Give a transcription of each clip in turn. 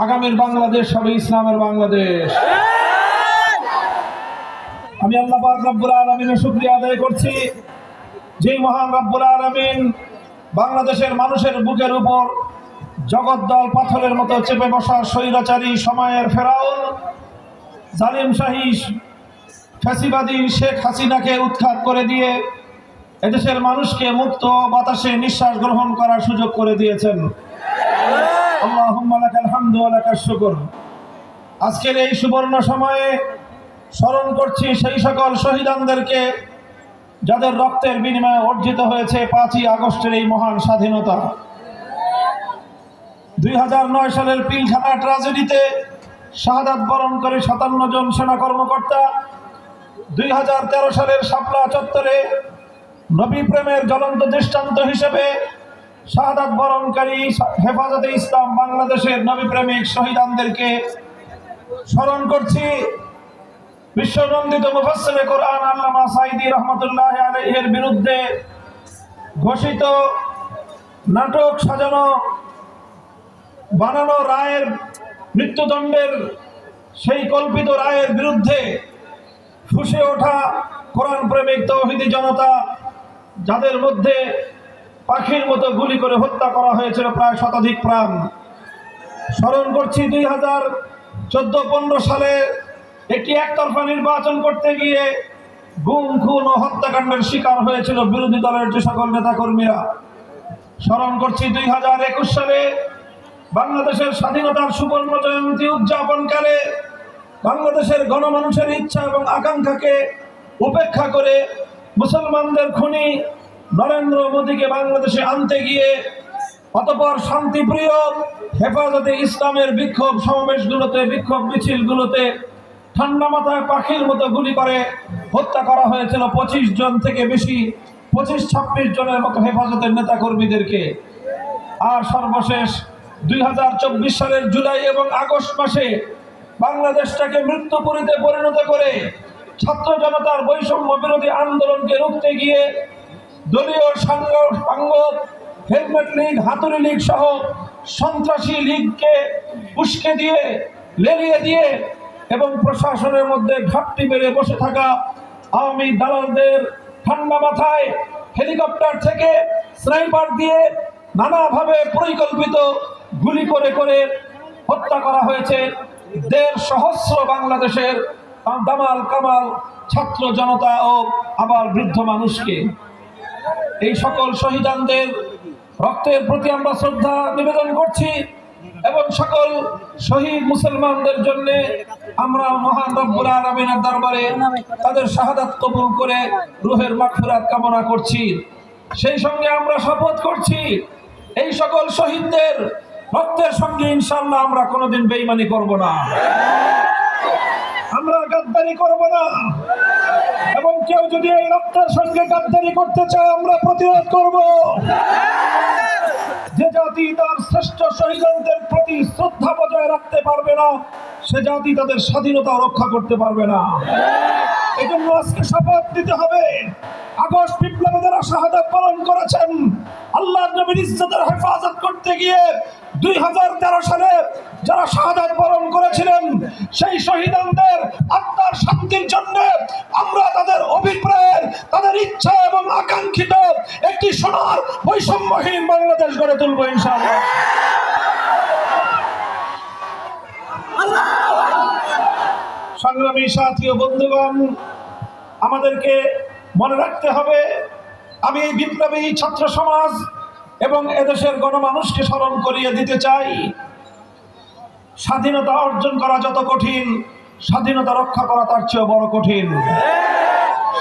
আগামীর বাংলাদেশ হবে ইসলামের বাংলাদেশ। আমি আল্লাহ রব্বুল আলমিনের শুক্রিয়া আদায় করছি। যেই মহান রব্বুল আলমিন বাংলাদেশের মানুষের বুকের উপর জগদ্দল পাথরের মতো চেপে বসা স্বৈরাচারী সময়ের ফেরাউন, জালিম শাহী ফ্যাসিবাদী শেখ হাসিনাকে উৎখাত করে দিয়ে এদেশের মানুষকে মুক্ত বাতাসে নিঃশ্বাস গ্রহণ করার সুযোগ করে দিয়েছেন। আজকের এই সুবর্ণ সময়ে স্মরণ করছি সেই সকল শহীদানদেরকে যাদের রক্তের বিনিময়ে অর্জিত হয়েছে পাঁচই আগস্টের এই মহান স্বাধীনতা। দুই হাজার নয় সালের পিলখানা ট্রাজেডিতে শাহাদাত বরণ করে সাতান্ন জন সেনা কর্মকর্তা, দুই হাজার তেরো সালের শাপলা চত্বরে নবী প্রেমের জ্বলন্ত দৃষ্টান্ত হিসেবে শাহাদাত বরণকারী হেফাজতে ইসলাম বাংলাদেশের নবী প্রেমিক শহীদানদেরকে স্মরণ করছি। বিশ্বনন্দিত মুফাসসিরে কোরআন আল্লামা সাইদি রহমতুল্লাহ আলাইহির বিরুদ্ধে ঘোষিত নাটক সাজানো, বানানো রায়ের মৃত্যুদণ্ডের সেই কল্পিত রায়ের বিরুদ্ধে ফুসে ওঠা কোরআন প্রেমিক তৌহিদি জনতা, যাদের মধ্যে পাখির মতো গুলি করে হত্যা করা হয়েছিল প্রায় শতাধিক প্রাণ। স্মরণ করছি, দুই হাজার চোদ্দ পনেরো সালে একটি একতরফা নির্বাচন করতে গিয়ে গুম, খুন ও হত্যাকাণ্ডের শিকার হয়েছিল বিরোধী দলের যে সকল নেতাকর্মীরা। স্মরণ করছি, দুই হাজার একুশ সালে বাংলাদেশের স্বাধীনতার সুবর্ণ জয়ন্তী উদযাপনকালে বাংলাদেশের গণমানুষের ইচ্ছা এবং আকাঙ্ক্ষাকে উপেক্ষা করে মুসলমানদের খুনি নরেন্দ্র মোদীকে বাংলাদেশে আনতে গিয়ে অতপর শান্তিপ্রিয়, হেফাজতে ইসলামের বিক্ষোভ সমাবেশগুলোতে, বিক্ষোভ মিছিলগুলোতে ঠান্ডা মাথায় পাখির মতো গুলি করে হত্যা করা হয়েছিল পঁচিশ জন থেকে বেশি, পঁচিশ, ছাব্বিশ জনের মতো হেফাজতের নেতাকর্মীদেরকে। আর সর্বশেষ দুই হাজার চব্বিশ সালের জুলাই এবং আগস্ট মাসে বাংলাদেশটাকে মৃত্যুপুরীতে পরিণত করে ছাত্র জনতার বৈষম্য বিরোধী আন্দোলনকে রুখতে গিয়ে দলীয় সাঙ্গ সাঙ্গ হেলমেট লীগ হাতুড়ি লীগ সহ সন্ত্রাসী লীগকে উস্কে দিয়ে, লেলিয়ে দিয়ে এবং প্রশাসনের মধ্যে ঘাটতি বেড়ে বসে থাকা আওয়ামী দালালদের ঠান্ডা মাথায় হেলিকপ্টার থেকে স্নাইপার দিয়ে নানাভাবে পরিকল্পিত গুলি করে করে হত্যা করা হয়েছে। দেড় সহস্র বাংলাদেশের দামাল কামাল ছাত্র জনতা ও আবার বৃদ্ধ মানুষকে। এই সকল শহীদানদের রক্তের প্রতি আমরা শ্রদ্ধা নিবেদন করছি এবং সকল শহীদ মুসলমানদের জন্য আমরা মহান রব্বুল আলমিনের দরবারে তাদের শাহাদাত কবুল করে রুহের মাগফিরাত কামনা করছি। সেই সঙ্গে আমরা শপথ করছি, এই সকল শহীদদের রক্তের সঙ্গে ইনশাল্লাহ আমরা কোনোদিন বেইমানি করব না। আমরা গাদ্দারি করব না। এবং কেউ যদি এই রক্তের সঙ্গে গাদ্দারি করতে চায়, আমরা প্রতিরোধ করব। যে জাতি তার শ্রেষ্ঠ শহীদদের প্রতি শ্রদ্ধা বজায় রাখতে পারবে না, সে জাতি তাদের স্বাধীনতা রক্ষা করতে পারবে না। এই জন্য আজকে শপথ নিতে হবে। আগস্ট বিপ্লবে যারা পালন করেছেন। আল্লাহ নবীর ইজ্জতের হেফাজত করতে গিয়ে দুই হাজার তেরো সালে যারা শাহাদাত বরণ করেছিলেন, সেই শহীদানদের আত্মার শান্তির জন্য আমরা তাদের অভিপ্রায়ের, তাদের ইচ্ছা এবং আকাঙ্ক্ষিত একটি সোনার বৈষম্যহীন বাংলাদেশ গড়ে তুলব ইনশাআল্লাহ। সংগ্রামী সাথী ও বন্ধুগণ, আমাদেরকে মনে রাখতে হবে, আমি এই বিপ্লবী ছাত্র সমাজ এবং এদেশের গণমানুষকে স্মরণ করিয়ে দিতে চাই। স্বাধীনতা অর্জন করা যত কঠিন, স্বাধীনতা রক্ষা করা তার চেয়ে বড় কঠিন।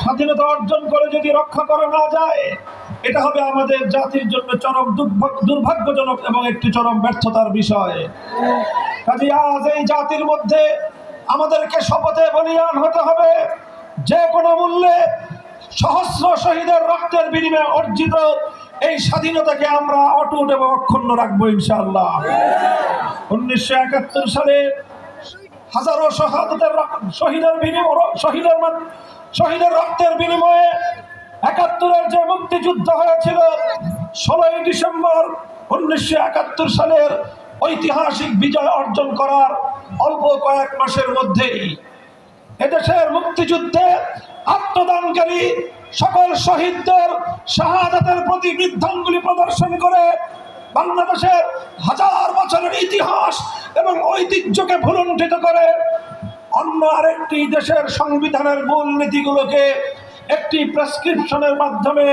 স্বাধীনতা অর্জন করে যদি রক্ষা করা না যায়, এটা হবে আমাদের জাতির জন্য চরম দুর্ভাগ্য- দুর্ভাগ্যজনক এবং একটি চরম ব্যর্থতার বিষয়। কাজে আজ এই জাতির মধ্যে আমাদেরকে শপথে বলিয়ান হতে হবে, যে কোনো মূল্যে সহস্র শহীদের রক্তের বিনিময়ে অর্জিত এই স্বাধীনতাকে আমরা অটুট এবং অক্ষুণ্ণ রাখব ইনশাআল্লাহ। উনিশশো একাত্তর সালে হাজারো শহাদতের শহীদের বিনিময়, শহীদের শহীদের রক্তের বিনিময়ে একাত্তরের যে মুক্তিযুদ্ধ হয়েছিল, ষোলোই ডিসেম্বর উনিশশো একাত্তর সালের ঐতিহাসিক বিজয় অর্জন করার অল্প কয়েক মাসের মধ্যেই এদেশের মুক্তিযুদ্ধে আত্মদানকারী সকল শহীদদের শাহাদাতের প্রতি বৃদ্ধাঙ্গুলি প্রদর্শন করে বাংলাদেশের হাজার বছরের ইতিহাস এবং ঐতিহ্যকে ভুলুণ্ঠিত করে অন্য আরেকটি দেশের সংবিধানের মূল নীতিগুলোকে একটি প্রেসক্রিপশনের মাধ্যমে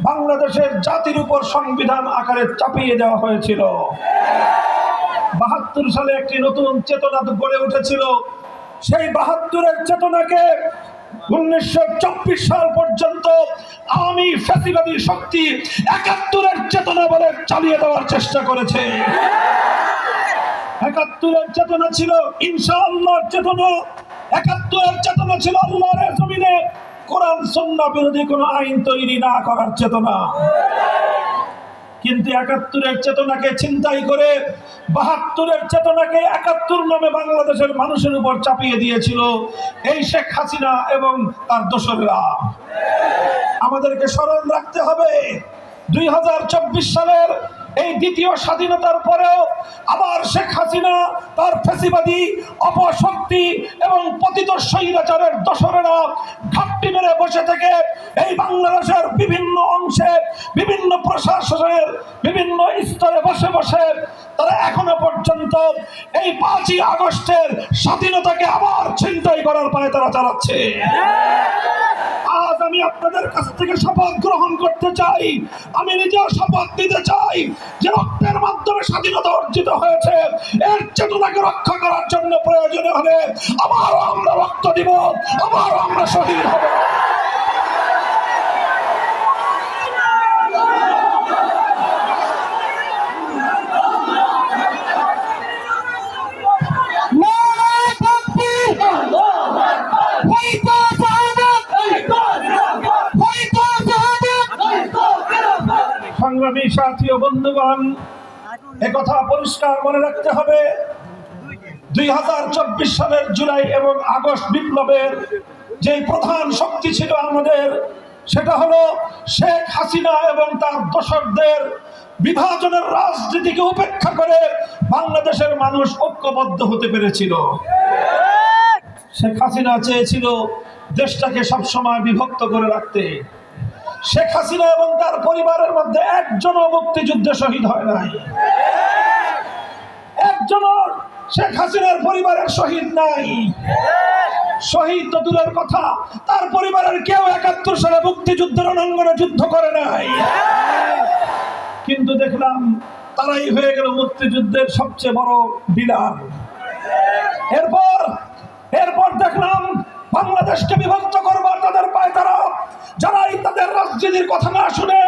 বাংলাদেশের জাতির উপর সংবিধান আকারে চাপিয়ে দেওয়া হয়েছিল। বাহাত্তর সালে একটি নতুন চেতনা গড়ে উঠেছিল। সেই বাহাত্তরের চেতনাকে উনিশশো চব্বিশ সাল পর্যন্ত শক্তি একাত্তরের চালিয়ে দেওয়ার চেষ্টা করেছে। একাত্তরের চেতনা ছিল চেতনা। একাত্তরের চেতনা ছিল কোরআন বিরোধী কোনো আইন তৈরি না করার চেতনা। কিন্তু একাত্তরের চেতনাকে চিন্তাই করে বাহাত্তরের চেতনাকে একাত্তর নামে বাংলাদেশের মানুষের উপর চাপিয়ে দিয়েছিল এই শেখ হাসিনা এবং তার দোষরা আমাদেরকে স্মরণ রাখতে হবে, দুই হাজার চব্বিশ সালের এই দ্বিতীয় স্বাধীনতার পরেও আবার শেখ হাসিনা তার ফেসিবাদী অপশক্তি এবং পতিত স্বৈরাচারের দশরেরা ঘাটটি মেরে বসে থেকে এই বাংলাদেশের বিভিন্ন অংশে, বিভিন্ন প্রশাসনের বিভিন্ন স্তরে বসে বসে তারা এখনও পর্যন্ত এই পাঁচই আগস্টের স্বাধীনতাকে আবার ছিনতাই করার পায়ে তারা চালাচ্ছে। আজ আমি আপনাদের কাছ থেকে শপথ গ্রহণ করতে চাই। আমি নিজেও শপথ নিতে চাই যে রক্তের মাধ্যমে স্বাধীনতা অর্জিত হয়েছে। এর চেতনাকে রক্ষা করার জন্য প্রয়োজনে হলে আবারও আমরা রক্ত দিব, আবারও আমরা শহীদ হব। সংগ্রামী সাথী ও বন্ধুগণ, একথা পরিষ্কার মনে রাখতে হবে, দুই হাজার চব্বিশ সালের জুলাই এবং আগস্ট বিপ্লবের যে প্রধান শক্তি ছিল আমাদের, সেটা হলো শেখ হাসিনা এবং তার দোসরদের বিভাজনের রাজনীতিকে উপেক্ষা করে বাংলাদেশের মানুষ ঐক্যবদ্ধ হতে পেরেছিল। শেখ হাসিনা চেয়েছিল দেশটাকে সবসময় বিভক্ত করে রাখতে। শেখ হাসিনা এবং তার পরিবারের মধ্যে একজনও মুক্তিযুদ্ধে শহীদ হয় নাই। একজনও শেখ হাসিনার পরিবারের শহীদ নাই। শহীদ তো দূরের কথা, তার পরিবারের কেউ একাত্তর সালে মুক্তিযুদ্ধের রণাঙ্গনে যুদ্ধ করে নাই। কিন্তু দেখলাম, তারাই হয়ে গেল মুক্তিযুদ্ধের সবচেয়ে বড় ডিলার এরপর এরপর দেখলাম বাংলাদেশকে বিভক্ত করবার তাদের পায় তারা, যারাই তাদের রাজনীতির কথা না শুনে,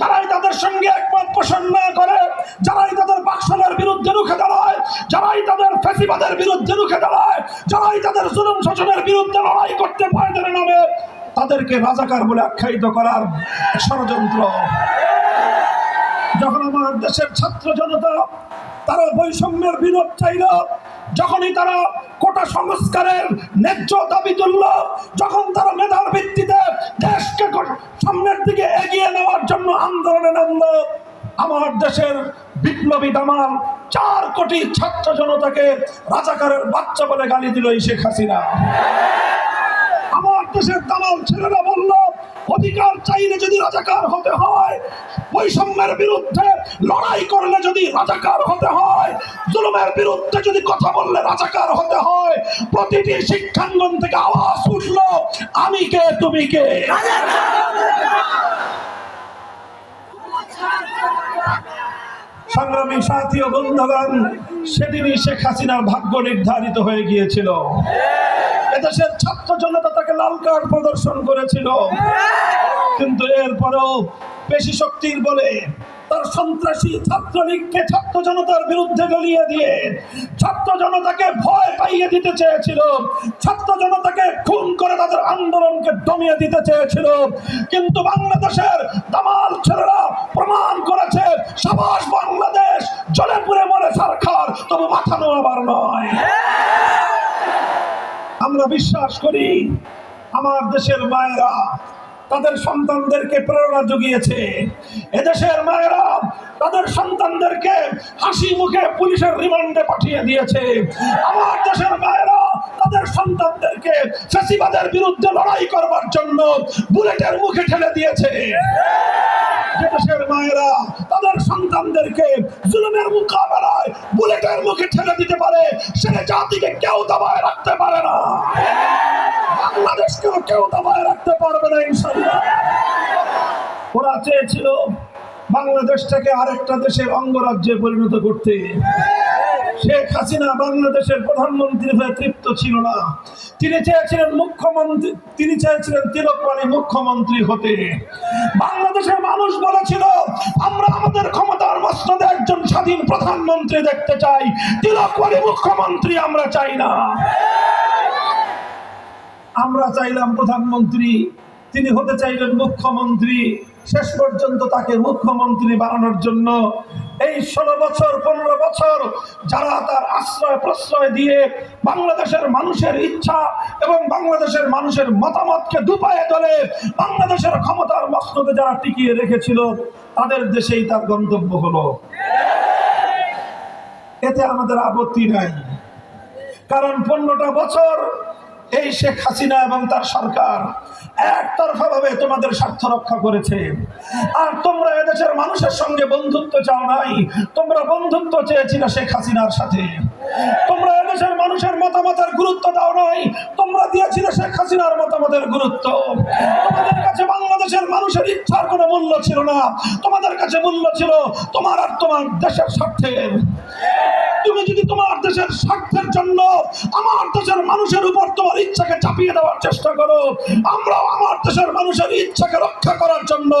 যারাই তাদের সঙ্গে একমত পোষণ না করে, যারাই তাদের বাকশালের বিরুদ্ধে রুখে দাঁড়ায়, যারাই তাদের ফেসিবাদের বিরুদ্ধে রুখে দাঁড়ায়, যারাই তাদের জুলুম শাসনের বিরুদ্ধে লড়াই করতে ময়দানে নামে, তাদেরকে রাজাকার বলে আখ্যায়িত করার ষড়যন্ত্র। যখন আমার দেশের ছাত্র জনতা তারা বৈষম্যের বিরোধ চাইল, যখনই তারা কোটা সংস্কারের ন্যায্য দাবি তুলল, যখন তারা মেধার ভিত্তিতে দেশকে সামনের দিকে এগিয়ে নেওয়ার জন্য আন্দোলনে নামলো, আমার দেশের বিপ্লবী দামাল চার কোটি ছাত্র জনতাকে রাজাকারের বাচ্চা বলে গালি দিল এই শেখ হাসিনা। আমার দেশের দালাল ছেলেরা বলল অধিকার চাইলে যদি রাজাকার হতে হয়, বৈষম্যের বিরুদ্ধে লড়াই করলে যদি রাজাকার হতে হয়, জুলুমের বিরুদ্ধে যদি কথা বললে রাজাকার হতে হয়, প্রতিটি শিক্ষাঙ্গন থেকে আওয়াজ উঠল, আমি কে, তুমি কে? সংগ্রামী সাথী ও বন্ধুগণ, সেদিনই শেখ হাসিনার ভাগ্য নির্ধারিত হয়ে গিয়েছিল। এদেশের ছাত্র জনতা তাকে লাল কার্ড প্রদর্শন করেছিল। কিন্তু এরপরেও পেশি শক্তির বলে তার সন্ত্রাসী ছাত্রলীগকে ছাত্র জনতার বিরুদ্ধে গলিয়ে দিয়ে ছাত্র জনতাকে ভয় পাইয়ে দিতে চেয়েছিল। ছাত্র জনতাকে খুন করে তাদের আন্দোলনকে দমিয়ে দিতে চেয়েছিল। কিন্তু বাংলাদেশের দামাল ছেলেরা প্রমাণ করেছে, সাবাস বাংলাদেশ জলে পুড়ে মরে সরকার তবু মাথা নোয়াবার নয়। আমরা বিশ্বাস করি আমার দেশের মায়েরা তাদের সন্তানদেরকে প্রেরণা জুগিয়েছে। এদেশের মায়েরা তাদের সন্তানদেরকে হাসি মুখে পুলিশের রিমান্ডে পাঠিয়ে দিয়েছে। আমার দেশের মায়েরা তাদের সন্তানদেরকে ফেসিবাদের বিরুদ্ধে লড়াই করবার জন্য বুলেটের মুখে ঠেলে দিয়েছে। দেশের মায়েরা তাদের সন্তানদেরকে জুলুমের মোকাবেলায় বুলেটের মুখে ঠেলে দিতে পারে, সে জাতিকে কেউ দাবায় রাখতে পারে না। বাংলাদেশকেও কেউ দাবায় রাখতে পারবে না ইনশাল্লাহ ওরা চেয়েছিল বাংলাদেশটাকে আরেকটা দেশের অঙ্গরাজ্যে পরিণত করতে। শেখ হাসিনা বাংলাদেশের প্রধানমন্ত্রী হয়ে তৃপ্ত ছিল না। তিনি চেয়েছিলেন মুখ্যমন্ত্রী, তিনি চেয়েছিলেন তিলকমানি মুখ্যমন্ত্রী হতে। বাংলাদেশের মানুষ বলেছিল, আমরা আমাদের ক্ষমতার মস্তদে একজন স্বাধীন প্রধানমন্ত্রী দেখতে চাই। তিলকমানি মুখ্যমন্ত্রী আমরা চাই না। আমরা চাইলাম প্রধানমন্ত্রী তিনি হতে চাইলেন মুখ্যমন্ত্রী। শেষ পর্যন্ত তাকে মুখ্যমন্ত্রী বানানোর জন্য এই ষোলো বছর, পনেরো বছর যারা তার আশ্রয় প্রশ্রয় দিয়ে বাংলাদেশের মানুষের ইচ্ছা এবং বাংলাদেশের মানুষের মতামতকে দুপায়ে তোলে, বাংলাদেশের ক্ষমতার মসনদে যারা টিকিয়ে রেখেছিল, তাদের দেশেই তার গন্তব্য হলো। এতে আমাদের আপত্তি নাই। কারণ পনেরোটা বছর এই শেখ হাসিনা এবং তার সরকার একতরফা ভাবে তোমাদের স্বার্থ রক্ষা করেছে। আর তোমরা এদেশের মানুষের সঙ্গে বন্ধুত্ব চাও নাই। তোমরা বন্ধুত্ব চেয়েছিলে শেখ হাসিনার সাথে। তোমরা এদেশের মানুষের মতামতের গুরুত্ব দাও নাই। তোমরা দিয়েছিলে শেখ হাসিনার মতামতের গুরুত্ব। তোমাদের কাছে বাংলাদেশের মানুষের ইচ্ছার কোনো মূল্য ছিল না। তোমাদের কাছে মূল্য ছিল তোমার আর তোমার দেশের স্বার্থের। তুমি যদি তোমার দেশের স্বার্থের জন্য আমার দেশের মানুষের উপর তোমার ইচ্ছাকে চাপিয়ে দেওয়ার চেষ্টা করো, আমরাও আমার দেশের মানুষের ইচ্ছাকে রক্ষা করার জন্য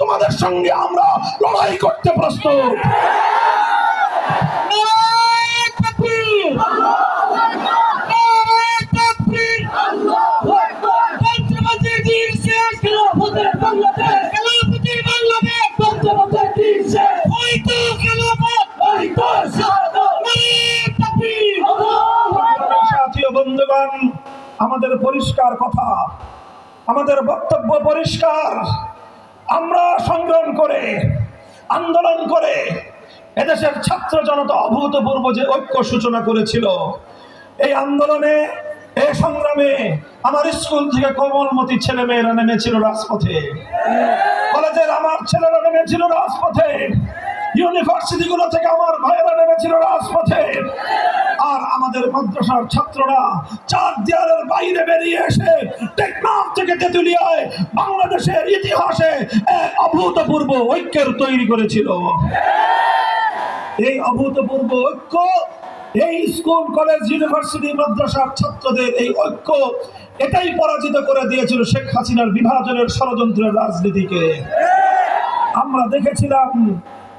তোমাদের সঙ্গে আমরা লড়াই করতে প্রস্তুত। নারায়ে তাকবীর নারায়ে তাকবীর পঞ্চমন্ত্রী দিন শেষ খেলাফতের বাংলাদেশ খেলাফতের বাংলাদেশ পঞ্চমন্ত্রী দিন শেষ হয়তো খেলাফত হয়তো শাহাদাত নারায়ে তাকবীর আল্লাহু আকবার সাথীয় বন্ধুগণ আমাদের পরিষ্কার কথা আমাদের বক্তব্য পরিষ্কার। আমরা সংগ্রাম করে আন্দোলন করে এদেশের ছাত্র জনতা অভূতপূর্ব যে ঐক্য সূচনা করেছিল এই আন্দোলনে এই সংগ্রামে আমার স্কুল থেকে কোমলমতি ছেলে মেয়েরা নেমেছিল রাজপথে। কলেজের আমার ছেলেরা নেমেছিল রাজপথে। ইউনিভার্সিটি গুলো থেকে আমার ভাইয়েরা নেমেছিল রাজপথে। আর আমাদের মাদ্রাসার ছাত্ররা চার দেয়ালের বাইরে বেরিয়ে এসে টেকনাফ থেকে তেতুলিয়ায় বাংলাদেশের ইতিহাসে এক অভূতপূর্ব ঐক্যের তৈরি করেছিল। এই অভূতপূর্ব ঐক্য এই স্কুল, কলেজ, ইউনিভার্সিটি, মাদ্রাসার ছাত্রদের এই ঐক্য এটাই পরাজিত করে দিয়েছিল শেখ হাসিনার বিভাজনের ষড়যন্ত্রের রাজনীতিকে। আমরা দেখেছিলাম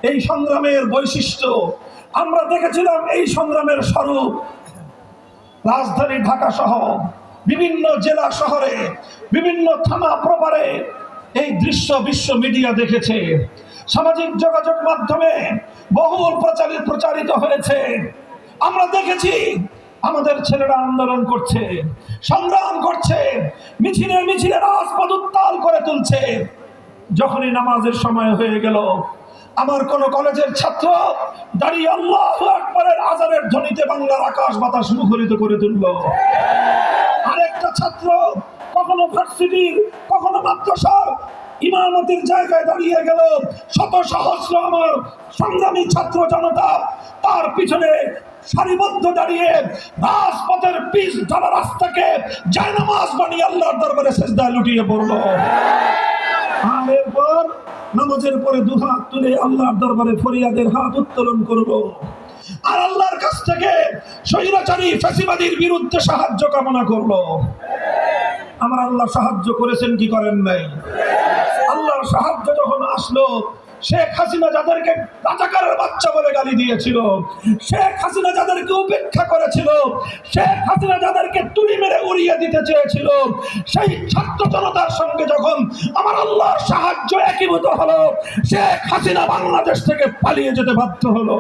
এই সংগ্রামের বৈশিষ্ট্য, আমরা দেখেছিলাম এই সংগ্রামের স্বরূপ। রাজধানী ঢাকা সহ বিভিন্ন জেলা শহরে, বিভিন্ন থানা প্রপারে এই দৃশ্য বিশ্ব মিডিয়া দেখেছে। সামাজিক যোগাযোগ মাধ্যমে বহুল প্রচারিত প্রচারিত হয়েছে। আমরা দেখেছি আমাদের ছেলেরা আন্দোলন করছে, সংগ্রাম করছে, মিছিলে মিছিলে রাজপথ উত্তাল করে তুলছে। যখনই নামাজের সময় হয়ে গেল, আমার কোন কলেজের ছাত্র দাঁড়িয়ে আল্লাহ আকবরের আজানের ধ্বনিতে বাংলার আকাশ বাতাস মুখরিত করে তুলল। আরেকটা ছাত্র, কখনো ভার্সিটির, কখনো মাদ্রাসার ইমামতির জায়গায় দাঁড়িয়ে গেল। শত সহস্র আমার সংগ্রামী ছাত্র জনতা তার পিছনে সারিবদ্ধ দাঁড়িয়ে রাজপথের পিচ ঢালা রাস্তাকে জায়নামাজ বানিয়ে আল্লাহর দরবারে সেজদায় লুটিয়ে পড়ল। আর এরপর নামাজের পরে দুহাত তুলে আল্লাহর দরবারে ফরিয়াদের হাত উত্তোলন করল। আর আল্লাহর কাছ থেকে স্বৈরাচারী ফ্যাসিবাদীর বিরুদ্ধে সাহায্য কামনা করল। আমার আল্লাহ সাহায্য করেছেন কি করেন নাই? আল্লাহর সাহায্য যখন আসলো, শেখ হাসিনা যাদেরকে রাজাকারের বাচ্চা বলে গালি দিয়েছিল, শেখ হাসিনা যাদেরকে উপেক্ষা করেছিল, শেখ হাসিনা যাদেরকে তুলি মেরে উড়িয়ে দিতে চেয়েছিল, সেই ছাত্র জনতার সঙ্গে যখন আমার আল্লাহর সাহায্য একীভূত হলো, শেখ হাসিনা বাংলাদেশ থেকে পালিয়ে যেতে বাধ্য হলো।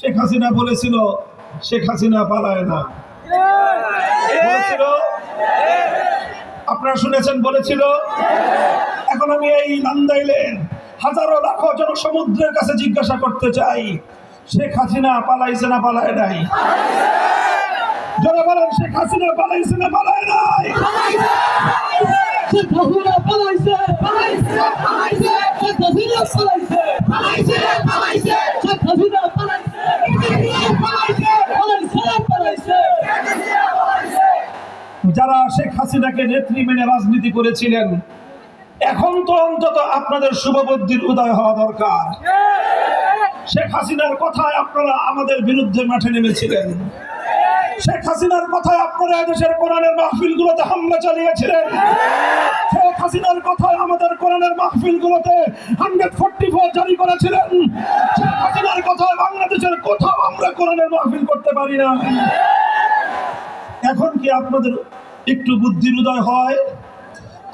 শেখ হাসিনা বলেছিল, শেখ হাসিনা পালায় না। বলেছিল আপনারা শুনেছেন বলেছিল, এখন আমি এই নান্দাইলের হাজারো লাখ লাখো জনসমুদ্রের কাছে জিজ্ঞাসা করতে চাই, শেখ হাসিনা পালাইছে না পালায় নাই? যারা বলেন শেখ হাসিনা পালাইছে না পালায় নাই? পালাইছে যারা শেখ হাসিনাকে নেত্রী মেনে রাজনীতি করেছিলেন, এখন তো অন্তত আপনাদের শুভবুদ্ধির উদয় হওয়া দরকার। শেখ হাসিনার কথায় আপনারা আমাদের বিরুদ্ধে মাঠে নেমেছিলেন। শেখ হাসিনার কথায় আপনারা দেশের কোরআনের মাহফিলগুলোতে হামলা চালিয়েছিলেন। শেখ হাসিনার কথায় আমাদের কোরআনের মাহফিলগুলোতে হান্ড্রেড ফোর্টি ফোর জারি করেছিলেন। শেখ হাসিনার কথায় বাংলাদেশের কোথাও আমরা কোরআনের মাহফিল করতে পারি না। এখন কি আপনাদের একটু বুদ্ধির উদয় হয়?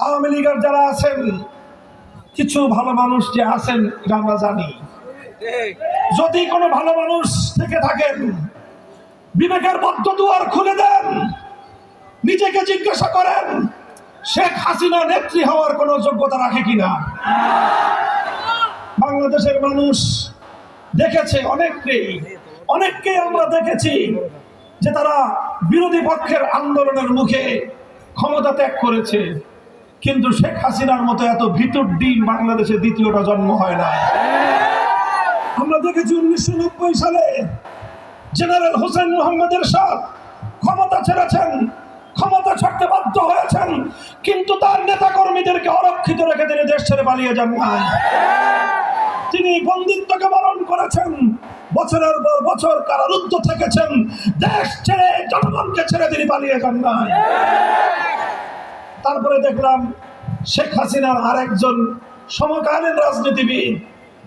আওয়ামী লীগের যারা আছেন, কিছু ভালো মানুষ যে আছেন এটা আমরা জানি। যদি কোনো ভালো মানুষ থেকে থাকেন, বিবেকের বদ্ধ দুয়ার খুলে দেন, নিজেকে জিজ্ঞাসা করেন, শেখ হাসিনা নেত্রী হওয়ার কোনো যোগ্যতা রাখে কিনা? বাংলাদেশের মানুষ দেখেছে, অনেককেই অনেককেই আমরা দেখেছি যে তারা বিরোধী পক্ষের আন্দোলনের মুখে ক্ষমতা ত্যাগ করেছে। কিন্তু শেখ হাসিনার মতো এত ভিতর ডিম বাংলাদেশে দ্বিতীয়টা জন্ম হয় না। আমরা দেখেছি উনিশশো নব্বই সালে জেনারেল হোসেন মোহাম্মদের সাথ ক্ষমতা ছেড়েছেন, ক্ষমতা ছাড়তে বাধ্য হয়েছেন, কিন্তু তার নেতা কর্মীদেরকে অরক্ষিত রেখে তিনি দেশ ছেড়ে পালিয়ে যান না তিনি বন্দিত্বকে বরণ করেছেন বছরের পর বছর কারারুদ্ধ থেকেছেন। দেশ ছেড়ে জনগণকে ছেড়ে তিনি পালিয়ে যান না তারপরে দেখলাম শেখ হাসিনার আরেকজন সমকালীন রাজনীতিবিদ,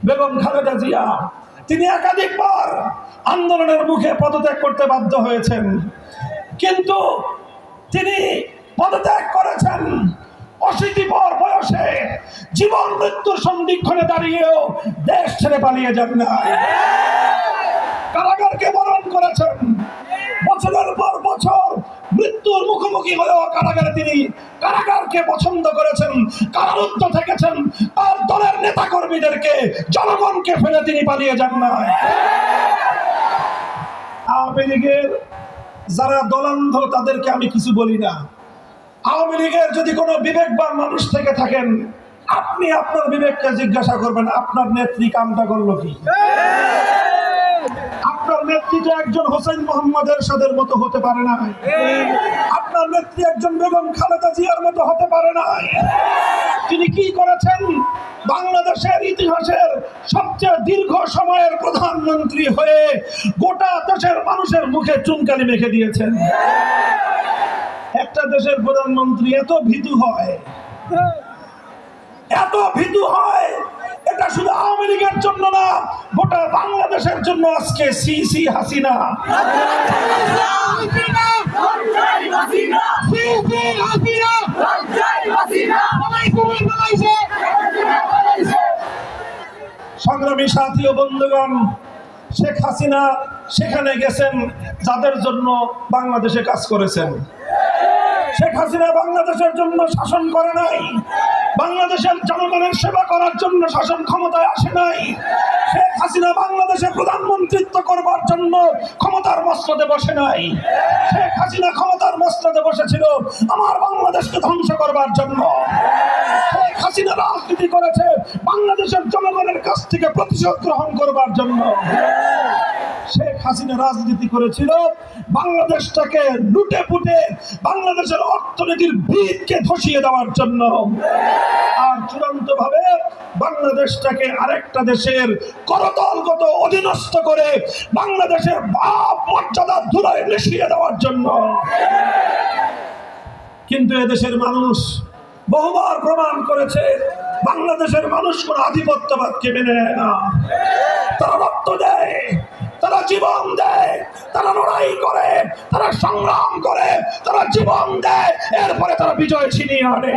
বেগম খালেদা জিয়া। তিনি একাধিকবার আন্দোলনের মুখে পদত্যাগ করতে বাধ্য হয়েছেন। কিন্তু তিনি পদত্যাগ করেছেন। অশীতি পর বয়সে জীবন মৃত্যুর সন্ধিক্ষণে দাঁড়িয়েও দেশ ছেড়ে পালিয়ে যান না। কারাগারকে বরণ করেছেন। বছরের পর বছর মৃত্যুর মুখোমুখি হয়েও কারাগারে তিনি কারাগারকে পছন্দ করেছেন, কারারুদ্ধ থেকেছেন। তার দলের নেতা কর্মীদেরকে জনগণকে ফেলে তিনি পালিয়ে যান না। আওয়ামী লীগের যারা দলান্ধ, তাদেরকে আমি কিছু বলি না। আওয়ামী লীগের যদি কোনো বিবেকবান মানুষ থেকে থাকেন, আপনি আপনার বিবেককে জিজ্ঞাসা করবেন, আপনার নেত্রী কামটা করল কি? আপনার নেত্রী তো একজন হোসেন মোহাম্মদের সাদের মতো হতে পারে না। আপনার নেত্রী একজন বেগম খালেদা জিয়ার মতো হতে পারে না। তিনি কি করেছেন? বাংলাদেশের ইতিহাসের সবচেয়ে দীর্ঘ সময়ের প্রধানমন্ত্রী হয়ে গোটা দেশের মানুষের মুখে চুনকালি মেখে দিয়েছেন। একটা দেশের প্রধানমন্ত্রী এত ভীতু হয়। এত ভীতু হয়। এটা শুধু জন্য না, গোটা বাংলাদেশের জন্য আজকে সি সি হাসিনা। সংগ্রামী সাথী ও বন্ধুগণ শেখ হাসিনা সেখানে গেছেন যাদের জন্য বাংলাদেশে কাজ করেছেন। শেখ হাসিনা বাংলাদেশের জন্য শাসন করে নাই। বাংলাদেশের জনগণের সেবা করার জন্য শাসন ক্ষমতায় আসে নাই। শেখ হাসিনা বাংলাদেশে প্রধানমন্ত্রিত্ব করবার জন্য ক্ষমতার মসনদে বসে নাই। শেখ হাসিনা ক্ষমতার মসনদে বসেছিল আমার বাংলাদেশকে ধ্বংস করবার জন্য। শেখ হাসিনা রাজনীতি করেছে বাংলাদেশের জনগণের কাছ থেকে প্রতিশোধ গ্রহণ করবার জন্য। শেখ হাসিনা রাজনীতি করেছিল, বাংলাদেশটাকে লুটে পুটে বাংলাদেশের অর্থনীতির ভিতকে ধসিয়ে দেওয়ার জন্য। আর চূড়ান্ত ভাবে বাংলাদেশটাকে আরেকটা দেশের করতলগত অধীনস্থ করে বাংলাদেশের ভাব মর্যাদা ধুলায় মিশিয়ে দেওয়ার জন্য। কিন্তু এদেশের মানুষ বহুবার প্রমাণ করেছে, বাংলাদেশের মানুষ কোন আধিপত্যবাদকে মেনে নেয় না। তারা রক্ত দেয় তারা জীবন দেয়, তারা লড়াই করে, তারা সংগ্রাম করে, তারা জীবন দেয়, এরপরে তারা বিজয় ছিনিয়ে আনে।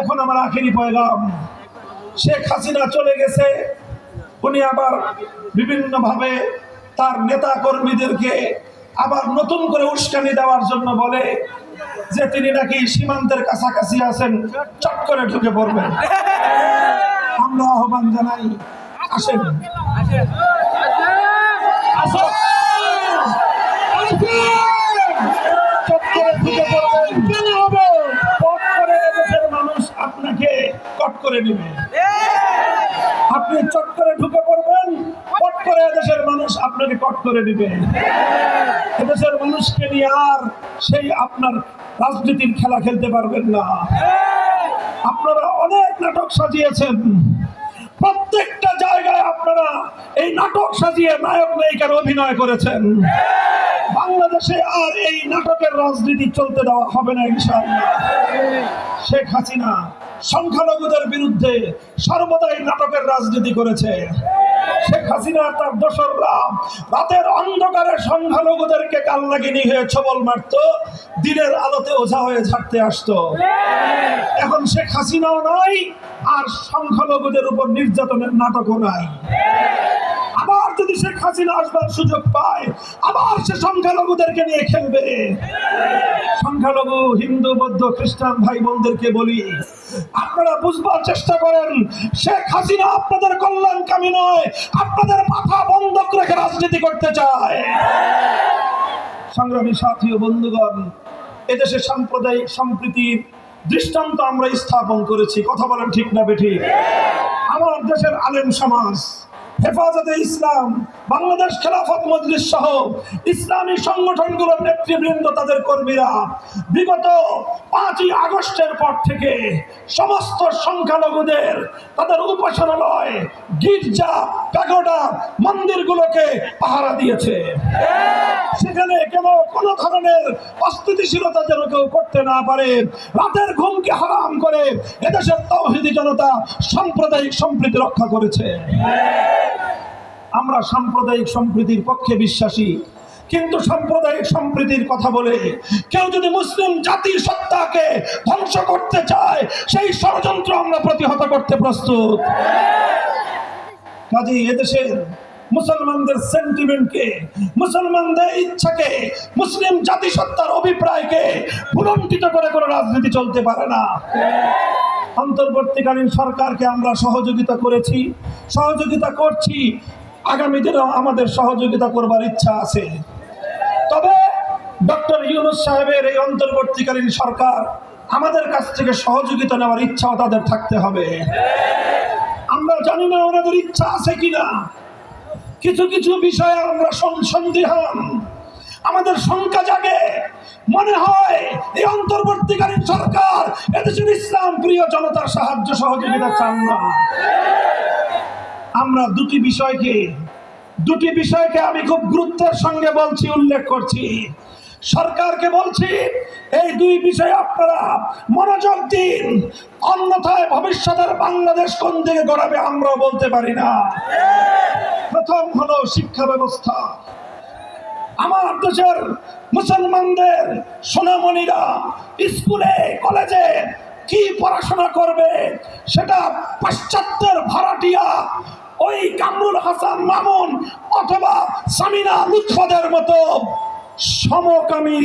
এখন আমার আখেরি পয়গাম, শেখ হাসিনা চলে গেছে, উনি আবার বিভিন্নভাবে তার নেতা কর্মীদেরকে আবার নতুন করে উস্কানি দেওয়ার জন্য বলে যে তিনি নাকি সীমান্তের কাছাকাছি আছেন, চট করে ঢুকে পড়বেন। আমরা আহ্বান জানাই আসেন। আপনাকে কট করে নেবে আপনি চট করে ঢুকে পড়বেন কট করে এদেশের মানুষ আপনাকে কট করে দিবে। এদেশের মানুষকে নিয়ে আর সেই আপনার রাজনীতির খেলা খেলতে পারবেন না। আপনারা অনেক নাটক সাজিয়েছেন। প্রত্যেকটা জায়গায় আপনারা এই নাটক সাজিয়ে নায়ক নায়িকার অভিনয় করেছেন। বাংলাদেশে আর এই নাটকের রাজনীতি চলতে দেওয়া হবে না, ইনশাআল্লাহ। শেখ হাসিনা সংখ্যালঘুদের বিরুদ্ধে সর্বদাই নাটকের রাজনীতি করেছে। শেখ হাসিনা তার দোসররা রাতের অন্ধকারে সংখ্যালঘুদেরকে কাল লাগিয়ে হয়ে ছবল মারত, দিনের আলোতে ওঝা হয়ে ঝাড়তে আসতো। এখন শেখ হাসিনাও নাই, আর সংখ্যালঘুদের উপর নির্যাতনের নাটকও নাই। যদি শেখ হাসিনা আসবার সুযোগ পায়, আবার সে সংখ্যালঘুদেরকে নিয়ে খেলবে। সংখ্যালঘু, হিন্দু, বৌদ্ধ, খ্রিস্টান ভাই বোনদেরকে বলি, আপনারা বুঝবার চেষ্টা করেন, শেখ হাসিনা আপনাদের কল্যাণকামী নয়, আপনাদের মাথা বন্ধক রেখে রাজনীতি করতে চায়। সংগ্রামী সাথী ও বন্ধুগণ, এদেশে সাম্প্রদায়িক সম্প্রীতির দৃষ্টান্ত আমরা স্থাপন করেছি। কথা বলেন ঠিক না বেঠিক আমার দেশের আলেম সমাজ হেফাজতে ইসলাম, বাংলাদেশ খেলাফত মজলিস সহ ইসলামী সংগঠনগুলোর নেতৃবৃন্দ তাদের কর্মীরা বিগত পাঁচই আগস্টের পর থেকে সমস্ত সংখ্যালঘুদের তাদের উপাসনালয়, গির্জা, প্যাগোডা, মন্দিরগুলোকে পাহারা দিয়েছে। সেখানে কেন কোনো ধরনের অস্থিতিশীলতা যেন কেউ করতে না পারে, রাতের ঘুমকে হারাম করে এদেশের তৌহিদি জনতা সাম্প্রদায়িক সম্প্রীতি রক্ষা করেছে। আমরা সাম্প্রদায়িক সম্প্রীতির পক্ষে বিশ্বাসী। কিন্তু সাম্প্রদায়িক সম্প্রীতির কথা বলে কেউ যদি মুসলিম জাতির সত্তাকে ধ্বংস করতে চায়, সেই ষড়যন্ত্র আমরা প্রতিহত করতে প্রস্তুত। কাজে এদেশের মুসলমানদের সেন্টিমেন্টকে, মুসলমানদের ইচ্ছাকে, মুসলিম জাতিসত্তার অভিপ্রায়কে ভুলণ্ঠিত করে কোনো রাজনীতি চলতে পারে না। অন্তর্বর্তীকালীন সরকারকে আমরা সহযোগিতা করেছি, সহযোগিতা করছি আগামী দিনেও আমাদের সহযোগিতা করবার ইচ্ছা আছে। তবে ডক্টর ইউনুস সাহেবের এই অন্তর্বর্তীকালীন সরকার আমাদের কাছ থেকে সহযোগিতা নেওয়ার ইচ্ছাও তাদের থাকতে হবে। আমরা জানি না ওনাদের ইচ্ছা আছে কিনা। কিছু কিছু বিষয়ে আমরা সন- সন্দিহান আমাদের শঙ্কা জাগে। মনে হয় এই অন্তর্বর্তীকালীন সরকার এদেশের ইসলাম প্রিয় জনতার সাহায্য সহযোগিতা চান না। আমরা দুটি বিষয়কে দুটি বিষয়কে আমি খুব গুরুত্বের সঙ্গে বলছি, উল্লেখ করছি। সরকারকে বলছি, এই দুই বিষয়ে আপনারা মনোযোগ দিন। অন্যথায় ভবিষ্যতের বাংলাদেশ কোন দিকে গড়াবে আমরা বলতে পারি না। প্রথম হলো শিক্ষা ব্যবস্থা। আমার দেশের মুসলমানদের সোনামণিরা স্কুলে, কলেজে কি পড়াশোনা করবে, সেটা পাশ্চাত্যের ভাড়াটিয়া ওই কামরুল হাসান মামুন অথবা সামিনা লুৎফদের মতো সমকামী,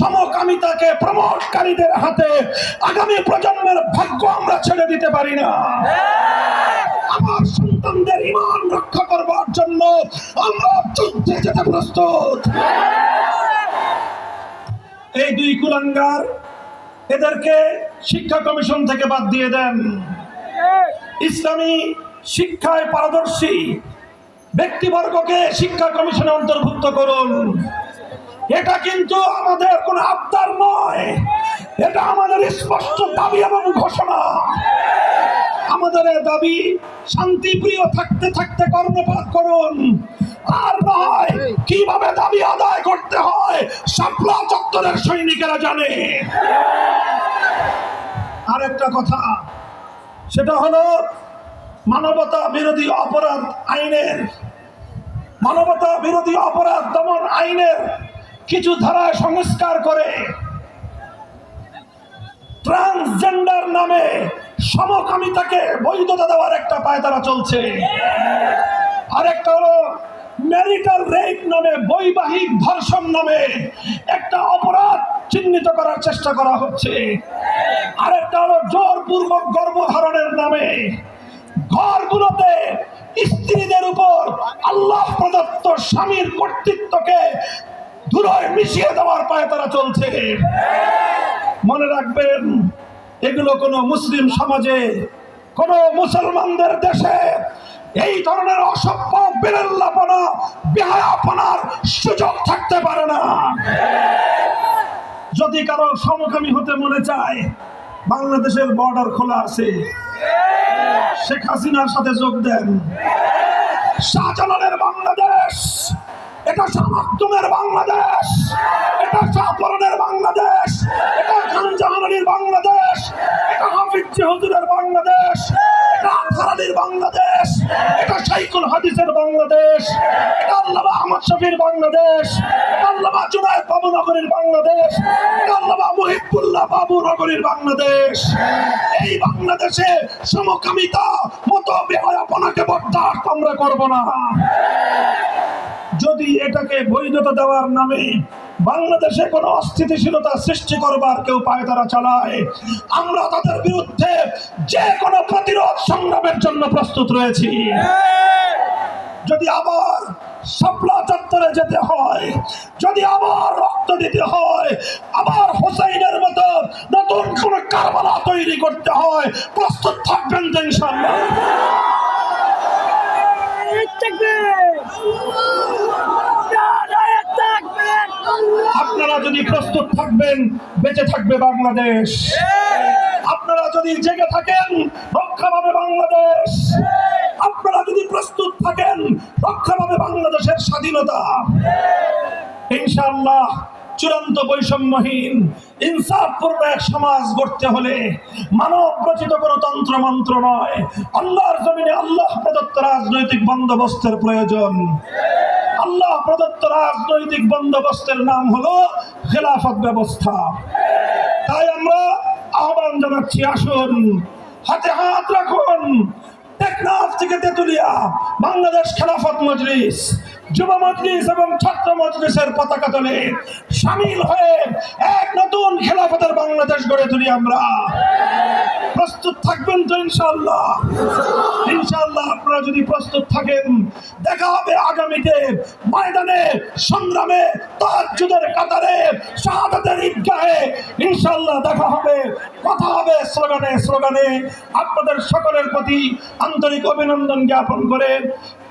সমকামিতাকে প্রমোটকারীদের হাতে আগামী প্রজন্মের ভাগ্য আমরা ছেড়ে দিতে পারি না। আমার সন্তানদের ইমান রক্ষা করবার জন্য আমরা যুদ্ধে যেতে প্রস্তুত। এই দুই কুলাঙ্গার এদেরকে শিক্ষা কমিশন থেকে বাদ দিয়ে দেন। ইসলামী শিক্ষায় পারদর্শী ব্যক্তিবর্গকে শিক্ষা কমিশনে অন্তর্ভুক্ত করুন। এটা কিন্তু আমাদের কোনো আবদার নয়। এটা আমাদের স্পষ্ট দাবি এবং ঘোষণা। আমাদের দাবি শান্তিপ্রিয় থাকতে থাকতে কর্ণপাত করুন। আর নয়, কীভাবে দাবি আদায় করতে হয়, শাপলা চত্বরের সৈনিকেরা জানে। আরেকটা কথা, সেটা হলো মানবতা বিরোধী অপরাধ আইনের, মানবতা বিরোধী অপরাধ দমন আইনের কিছু ধারা সংস্কার করে ট্রান্সজেন্ডার নামে সমকামিতাকে বৈধতা দেওয়ার একটা পায়তারা চলছে। আরেকটা হলো ম্যারিটাল রেপ নামে বৈবাহিক ধর্ষণ নামে একটা অপরাধ চিহ্নিত করার চেষ্টা করা হচ্ছে। আরেকটা হলো জোরপূর্বক গর্ভধারণের নামে ঘরগুলোতে স্ত্রীদের উপর আল্লাহ প্রদত্ত স্বামীর কর্তৃত্বকে ধুলোয় মিশিয়ে দেওয়ার পায়ে তারা চলছে। মনে রাখবেন, এগুলো কোনো মুসলিম সমাজে, কোন মুসলমানদের দেশে এই ধরনের অসভ্য সুযোগ থাকতে পারে না। যদি কারও সমকামী হতে মনে চায়, বাংলাদেশের বর্ডার খোলা আছে। শেখ হাসিনার সাথে যোগ দেন। শাহজালালের বাংলাদেশ। এটা শামাক্তুমের বাংলাদেশ। এটা শাহপরনের বাংলাদেশ। এটা খান জাহানের বাংলাদেশ। এটা হাফিজ হুজুরের বাংলাদেশ। এটা আজহার বাংলাদেশ। এটা শাইকুল হাদিসের বাংলাদেশ। এটা আল্লামা আহমদ শফির বাংলাদেশ। এটা আল্লামা জুনায়দ বাবু নগরীর বাংলাদেশ। এটা আল্লামা মুহিবুল্লাহ বাবু নগরীর বাংলাদেশ। এই বাংলাদেশে সমকামিতা মতো বেহায়াপনাকে বরদাস্ত আমরা করব না। যদি এটাকে বৈধতা দেওয়ার নামে বাংলাদেশে কোনো অস্থিতিশীলতা সৃষ্টি করবার কেউ পায়, তারা চালায়। আমরা তাদের বিরুদ্ধে যে কোনো প্রতিরোধ সংগ্রামের জন্য প্রস্তুত রয়েছি। যদি আবার শাপলা চত্বরে যেতে হয়, যদি আবার রক্ত দিতে হয়, আবার হোসাইনের মতো নতুন কোন কারবালা তৈরি করতে হয়, প্রস্তুত থাকবেন তো ইনশাল্লাহ আপনারা যদি প্রস্তুত থাকবেন বেঁচে থাকবে বাংলাদেশ। আপনারা যদি জেগে থাকেন রক্ষা পাবে বাংলাদেশ। আপনারা যদি প্রস্তুত থাকেন রক্ষা পাবে বাংলাদেশের স্বাধীনতা। ইনশাআল্লাহ চূড়ান্ত বৈষম্যহীন, ইনসাফপূর্ণ এক সমাজ গড়তে হলে মানব রচিত কোনো তন্ত্র মন্ত্র নয়। আল্লাহর জমিনে আল্লাহ প্রদত্ত রাজনৈতিক বন্দোবস্তের প্রয়োজন। আল্লাহ প্রদত্ত রাজনৈতিক বন্দোবস্তের নাম হলো খেলাফত ব্যবস্থা। তাই আমরা আহ্বান জানাচ্ছি, আসুন, হাতে হাত রাখুন। টেকনাফ থেকে তেতুলিয়া, বাংলাদেশ খেলাফত মজলিস। যুব মজলিস এবং ছাত্র মজলিসের পতাকা তোলে সামিল হয়ে এক নতুন খেলাফতের বাংলাদেশ গড়ে তুলি আমরা। প্রস্তুত থাকবেন তো ইনশাল্লাহ ইনশাল্লাহ আপনারা যদি প্রস্তুত থাকেন, দেখা হবে আগামীতে ময়দানে, সংগ্রামে তাজ্জুদের কাতারে, শাহাদাতের ঈদগাহে। ইনশাল্লাহ দেখা হবে, কথা হবে স্লোগানে স্লোগানে। আপনাদের সকলের প্রতি আন্তরিক অভিনন্দন জ্ঞাপন করে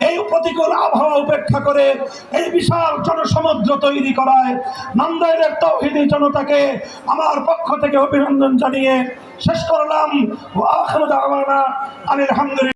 এই প্রতিকূল আবহাওয়া উপেক্ষা করে এই বিশাল জনসমুদ্র তৈরি করায় নান্দাইলের তৌহিদি জনতাকে আমার পক্ষ থেকে অভিনন্দন জানিয়ে শেষ করলাম। আলহামদুলিল্লাহ